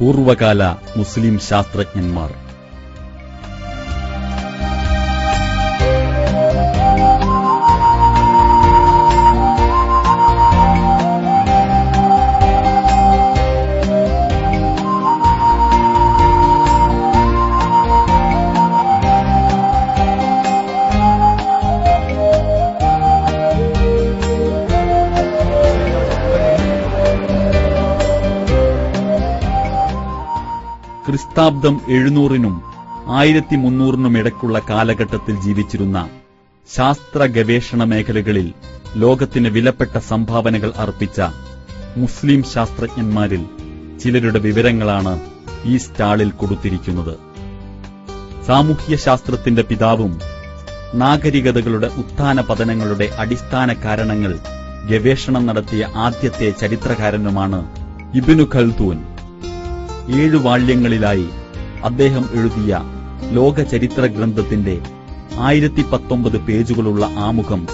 പൂർവകാല മുസ്ലിം ശാസ്ത്രജ്ഞന്മാർ. ക്രിസ്താബ്ദം എഴുന്നൂറിനും ആയിരത്തി മുന്നൂറിനും ഇടയ്ക്കുള്ള കാലഘട്ടത്തിൽ ജീവിച്ചിരുന്ന ശാസ്ത്ര ഗവേഷണ മേഖലകളിൽ ലോകത്തിന് വിലപ്പെട്ട സംഭാവനകൾ അർപ്പിച്ച മുസ്ലിം ശാസ്ത്രജ്ഞന്മാരിൽ ചിലരുടെ വിവരങ്ങളാണ് ഈ സ്റ്റാളിൽ കൊടുത്തിരിക്കുന്നത്. സാമൂഹ്യ ശാസ്ത്രത്തിന്റെ പിതാവും നാഗരികതകളുടെ ഉത്ഥാന പതനങ്ങളുടെ അടിസ്ഥാന കാരണങ്ങൾ ഗവേഷണം നടത്തിയ ആദ്യത്തെ ചരിത്രകാരനുമാണ് ഇബിനു ഖൽദൂൻ. ഏഴു വാള്യങ്ങളിലായി അദ്ദേഹം എഴുതിയ ലോക ചരിത്ര ഗ്രന്ഥത്തിന്റെ ആയിരത്തി പത്തൊമ്പത് പേജുകളുള്ള ആമുഖം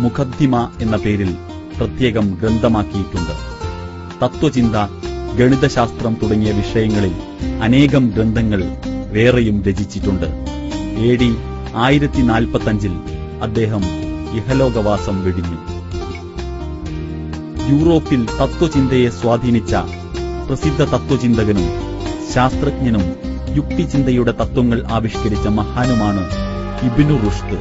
മുഖദ്ദിമ എന്ന പേരിൽ പ്രത്യേകം ഗ്രന്ഥമാക്കിയിട്ടുണ്ട്. തത്വചിന്ത ഗണിതശാസ്ത്രം തുടങ്ങിയ വിഷയങ്ങളിൽ അനേകം ഗ്രന്ഥങ്ങൾ വേറെയും രചിച്ചിട്ടുണ്ട്. എ ഡി ആയിരത്തി നാൽപ്പത്തഞ്ചിൽ അദ്ദേഹം ഇഹലോകവാസം വെടിഞ്ഞു. യൂറോപ്പിൽ തത്വചിന്തയെ സ്വാധീനിച്ച പ്രസിദ്ധ തത്വചിന്തകനും ശാസ്ത്രജ്ഞനും യുക്തിചിന്തയുടെ തത്വങ്ങൾ ആവിഷ്കരിച്ച മഹാനുമാണ് ഇബിനു റുഷ്ദ്.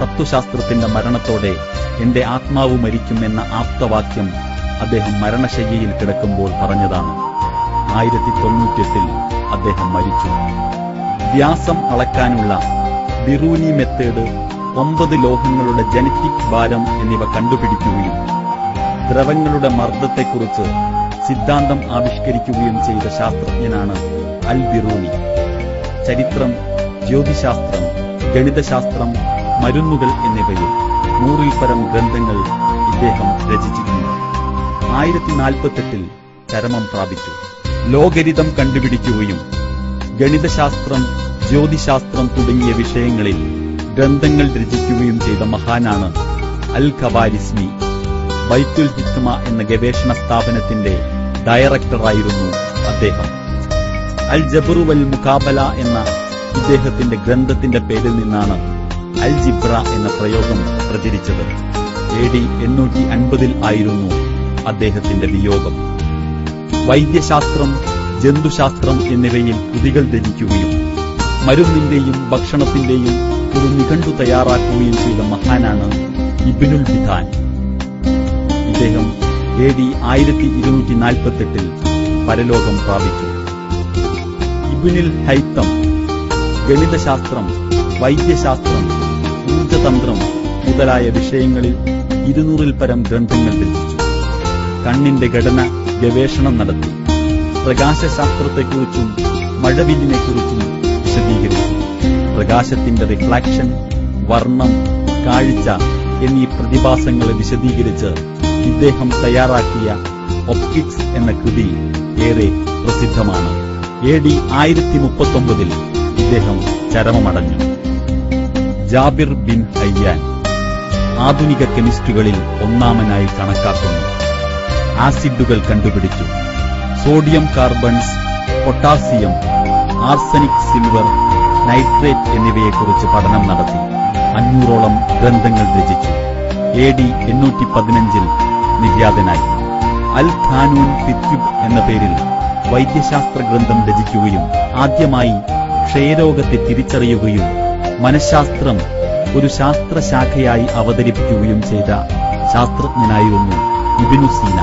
തത്വശാസ്ത്രത്തിന്റെ മരണത്തോടെ എന്റെ ആത്മാവ് മരിക്കും എന്ന ആപ്തവാക്യം അദ്ദേഹം മരണശയ്യയിൽ കിടക്കുമ്പോൾ പറഞ്ഞതാണ്. ആയിരത്തി തൊണ്ണൂറ്റിയെട്ടിൽ അദ്ദേഹം മരിച്ചു. വ്യാസം അളക്കാനുള്ള ബിറൂനി മെത്തേഡ് ഒമ്പത് ലോഹങ്ങളുടെ ജനറ്റിക് ഭാരം എന്നിവ കണ്ടുപിടിക്കുകയും ദ്രവങ്ങളുടെ മർദ്ദത്തെക്കുറിച്ച് സിദ്ധാന്തം ആവിഷ്കരിക്കുകയും ചെയ്ത ശാസ്ത്രജ്ഞനാണ് അൽ ബിറൂണി ചരിത്രം ജ്യോതിശാസ്ത്രം ഗണിതശാസ്ത്രം മരുന്നുകൾ എന്നിവയിൽ നൂറിൽ പരം ഗ്രന്ഥങ്ങൾ ഇദ്ദേഹം രചിച്ചിട്ടുണ്ട് ആയിരത്തി നാൽപ്പത്തെട്ടിൽ ചരമം പ്രാപിച്ചു. ലോകരിതം കണ്ടുപിടിക്കുകയും ഗണിതശാസ്ത്രം ജ്യോതിശാസ്ത്രം തുടങ്ങിയ വിഷയങ്ങളിൽ ഗ്രന്ഥങ്ങൾ രചിക്കുകയും ചെയ്ത മഹാനാണ് അൽ ഖവാരിസ്മി ബൈത്തുൽ ഹിക്മ എന്ന ഗവേഷണ സ്ഥാപനത്തിന്റെ ഡയറക്ടറായിരുന്നു അദ്ദേഹം. അൽ ജബറു വൽ മുഖാബല എന്ന ഇദ്ദേഹത്തിന്റെ ഗ്രന്ഥത്തിന്റെ പേരിൽ നിന്നാണ് അൽ ജിബ്ര എന്ന പ്രയോഗം പ്രചരിച്ചത്. എ ഡി എണ്ണൂറ്റി അൻപതിൽ ആയിരുന്നു അദ്ദേഹത്തിന്റെ വിയോഗം. വൈദ്യശാസ്ത്രം ജന്തുശാസ്ത്രം എന്നിവയിൽ കൃതികൾ ധരിക്കുകയും മരുന്നിന്റെയും ഭക്ഷണത്തിന്റെയും ഒരു നിഘണ്ടു തയ്യാറാക്കുകയും ചെയ്ത മഹാനാണ് ഇബിനുൽ ബിധാൻ ഇദ്ദേഹം എ ഡി ആയിരത്തി ഇരുന്നൂറ്റി നാൽപ്പത്തെട്ടിൽ പരലോകം പ്രാപിച്ചു. ഇബിനിൽ ഹൈത്തം ഗണിതശാസ്ത്രം വൈദ്യശാസ്ത്രം ഊർജതന്ത്രം മുതലായ വിഷയങ്ങളിൽ ഇരുന്നൂറിൽ പരം ഗ്രന്ഥങ്ങൾ രചിച്ചു. കണ്ണിന്റെ ഘടന ഗവേഷണം നടത്തി. പ്രകാശശാസ്ത്രത്തെക്കുറിച്ചും മഴവില്ലിനെക്കുറിച്ചും വിശദീകരിച്ചു. പ്രകാശത്തിന്റെ റിഫ്ലാക്ഷൻ വർണം കാഴ്ച എന്നീ പ്രതിഭാസങ്ങളെ വിശദീകരിച്ച് ഇദ്ദേഹം തയ്യാറാക്കിയ ഒപ്റ്റിക്സ് എന്ന കൃതി ഏറെ പ്രസിദ്ധമാണ്. എ ഡി ആയിരത്തി മുപ്പത്തൊമ്പതിൽ ഇദ്ദേഹം ചരമമടഞ്ഞു. ജാബിർ ബിൻ ഹയ്യാൻ ആധുനിക കെമിസ്റ്റുകളിൽ ഒന്നാമനായി കണക്കാക്കുന്നു. ആസിഡുകൾ കണ്ടുപിടിച്ചു. Sodium carbons potassium arsenic silver nitrate എന്നിവയെക്കുറിച്ച് പഠനം നടത്തി. അഞ്ഞൂറോളം ഗ്രന്ഥങ്ങൾ രചിച്ചു. എ ഡി എണ്ണൂറ്റി പതിനഞ്ചിൽ നിര്യാതനായി. അൽ ഖാനൂൻ ഫിത്യുബ് എന്ന പേരിൽ വൈദ്യശാസ്ത്ര ഗ്രന്ഥം രചിക്കുകയും ആദ്യമായി ക്ഷയരോഗത്തെ തിരിച്ചറിയുകയും മനഃശാസ്ത്രം ഒരു ശാസ്ത്രശാഖയായി അവതരിപ്പിക്കുകയും ചെയ്ത ശാസ്ത്രജ്ഞനായിരുന്നു ഇബിനു സീന.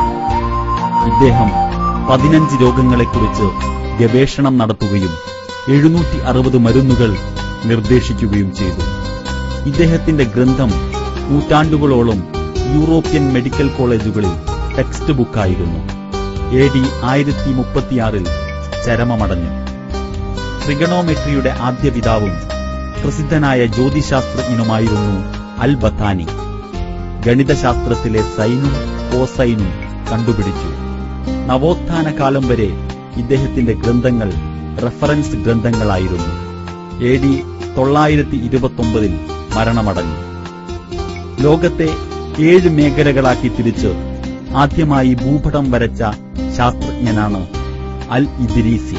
ഇദ്ദേഹം പതിനഞ്ച് രോഗങ്ങളെക്കുറിച്ച് ഗവേഷണം നടത്തുകയും എഴുന്നൂറ്റി അറുപത് മരുന്നുകൾ നിർദ്ദേശിക്കുകയും ചെയ്തു. ഇദ്ദേഹത്തിന്റെ ഗ്രന്ഥം നൂറ്റാണ്ടുകളോളം യൂറോപ്യൻ മെഡിക്കൽ കോളേജുകളിൽ ടെക്സ്റ്റ് ബുക്കായിരുന്നു. എ ഡി ആയിരത്തി മുപ്പത്തിയാറിൽ ചരമമടഞ്ഞു. ട്രിഗണോമെട്രിയുടെ ആദ്യ പിതാവും പ്രസിദ്ധനായ ജ്യോതിശാസ്ത്രജ്ഞനുമായിരുന്നു അൽ ബത്താനി ഗണിതശാസ്ത്രത്തിലെ സൈനും കോസൈനും കണ്ടുപിടിച്ചു. നവോത്ഥാന കാലം വരെ ഇദ്ദേഹത്തിന്റെ ഗ്രന്ഥങ്ങൾ റഫറൻസ് ഗ്രന്ഥങ്ങളായിരുന്നു. എ ഡി തൊള്ളായിരത്തി ഇരുപത്തൊമ്പതിൽ മരണമടഞ്ഞു. ലോകത്തെ ഏഴ് മേഖലകളാക്കി തിരിച്ച് ആദ്യമായി ഭൂപടം വരച്ച ശാസ്ത്രജ്ഞനാണ് അൽ ഇദിരീസി.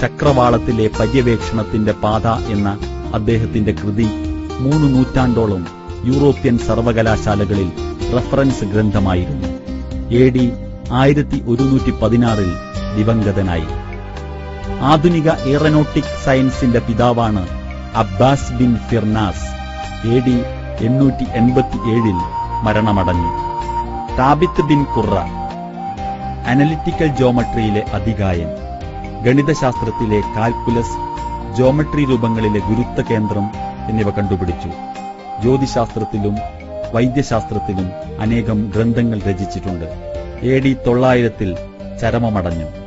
ചക്രവാളത്തിലെ പര്യവേക്ഷണത്തിന്റെ പാത എന്ന അദ്ദേഹത്തിന്റെ കൃതി മൂന്ന് നൂറ്റാണ്ടോളം യൂറോപ്യൻ സർവകലാശാലകളിൽ റഫറൻസ് ഗ്രന്ഥമായിരുന്നു. എ ഡി ആയിരത്തി ഒരുന്നൂറ്റി പതിനാറിൽ ദിവംഗതനായി. ആധുനിക എയറോനോട്ടിക് സയൻസിന്റെ പിതാവാണ് Abbas bin Firnas. A D എണ്ണൂറ്റി എൺപത്തിയേഴിൽ മരണമടഞ്ഞു. താബിത്ത് ബിൻ കുറ അനലിറ്റിക്കൽ ജോമട്രിയിലെ അധികായൻ ഗണിതശാസ്ത്രത്തിലെ കാൽക്കുലസ് ജോമട്രി രൂപങ്ങളിലെ ഗുരുത്വ കേന്ദ്രം എന്നിവ കണ്ടുപിടിച്ചു. ജ്യോതിശാസ്ത്രത്തിലും വൈദ്യശാസ്ത്രത്തിലും അനേകം ഗ്രന്ഥങ്ങൾ രചിച്ചിട്ടുണ്ട്. എ ഡി തൊള്ളായിരത്തിൽ ചരമമടഞ്ഞു.